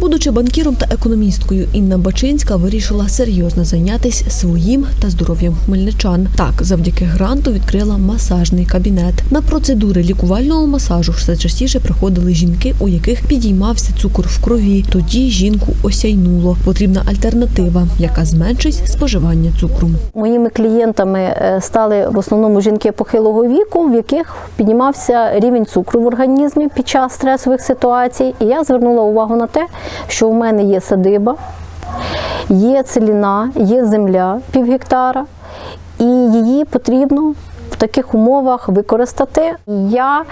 Будучи банкіром та економісткою, Інна Бачинська вирішила серйозно зайнятися своїм та здоров'ям хмельничан. Так, завдяки гранту відкрила масажний кабінет. На процедури лікувального масажу все частіше приходили жінки, у яких підіймався цукор в крові. Тоді жінку осяйнуло. Потрібна альтернатива, яка зменшить споживання цукру. Моїми клієнтами е, стали в основному жінки похилого віку, в яких піднімався рівень цукру в організмі під час стресових ситуацій. І я звернула увагу на те, що у мене є садиба, є целіна, є земля пів гектара, і її потрібно в таких умовах використати. Я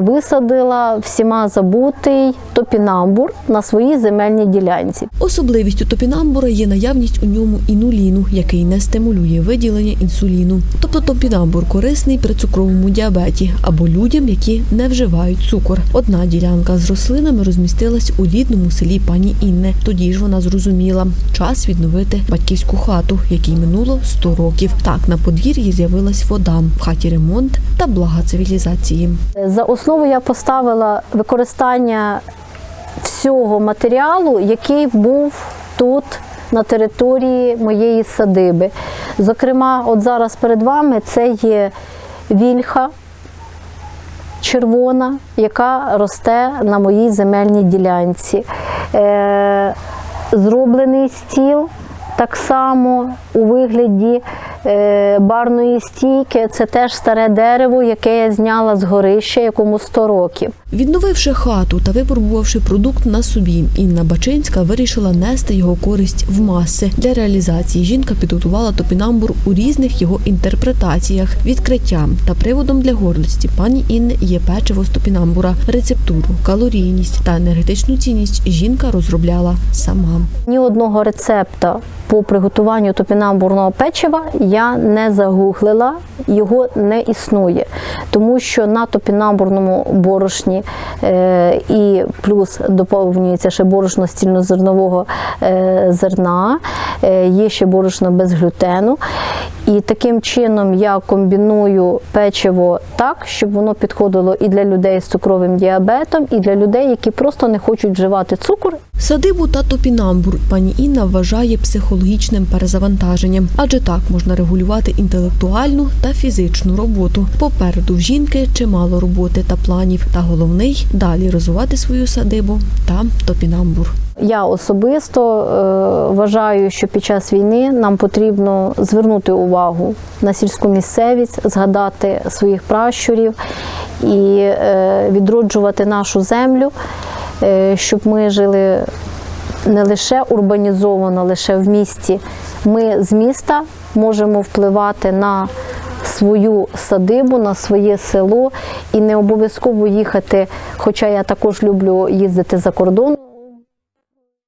висадила всіма забутий топінамбур на своїй земельній ділянці. Особливістю топінамбура є наявність у ньому інуліну, який не стимулює виділення інсуліну. Тобто топінамбур корисний при цукровому діабеті або людям, які не вживають цукор. Одна ділянка з рослинами розмістилась у рідному селі пані Інни. Тоді ж вона зрозуміла час відновити батьківську хату, якій минуло 100 років. Так на подвір'ї з'явилась вода, в хаті ремонт та блага цивілізації. За основу я поставила використання всього матеріалу, який був тут на території моєї садиби. Зокрема, от зараз перед вами це є вільха червона, яка росте на моїй земельній ділянці. Е, зроблений стіл так само у вигляді барної стійки. Це теж старе дерево, яке я зняла з горища, якому 100 років. Відновивши хату та випробувавши продукт на собі, Інна Бачинська вирішила нести його користь в маси. Для реалізації жінка підготувала топінамбур у різних його інтерпретаціях. Відкриттям та приводом для гордості пані Інни є печиво з топінамбура, рецептуру, калорійність та енергетичну цінність жінка розробляла сама. Ні одного рецепта по приготуванню топінамбурного печива я не загуглила, його не існує, тому що на топінамбурному борошні е, і плюс доповнюється ще борошно стільнозернового е, зерна, е, є ще борошно без глютену. І таким чином я комбіную печиво так, щоб воно підходило і для людей з цукровим діабетом, і для людей, які просто не хочуть вживати цукор Садибу та топінамбур пані Інна вважає психологічним перезавантаженням, адже так можна регулювати інтелектуальну та фізичну роботу. Попереду жінки чимало роботи та планів. Та головний далі розвивати свою садибу та топінамбур. Я особисто е, вважаю, що під час війни нам потрібно звернути увагу на сільську місцевість, згадати своїх пращурів і е, відроджувати нашу землю, е, щоб ми жили не лише урбанізовано, лише в місті. Ми з міста можемо впливати на свою садибу, на своє село і не обов'язково їхати, хоча я також люблю їздити за кордон.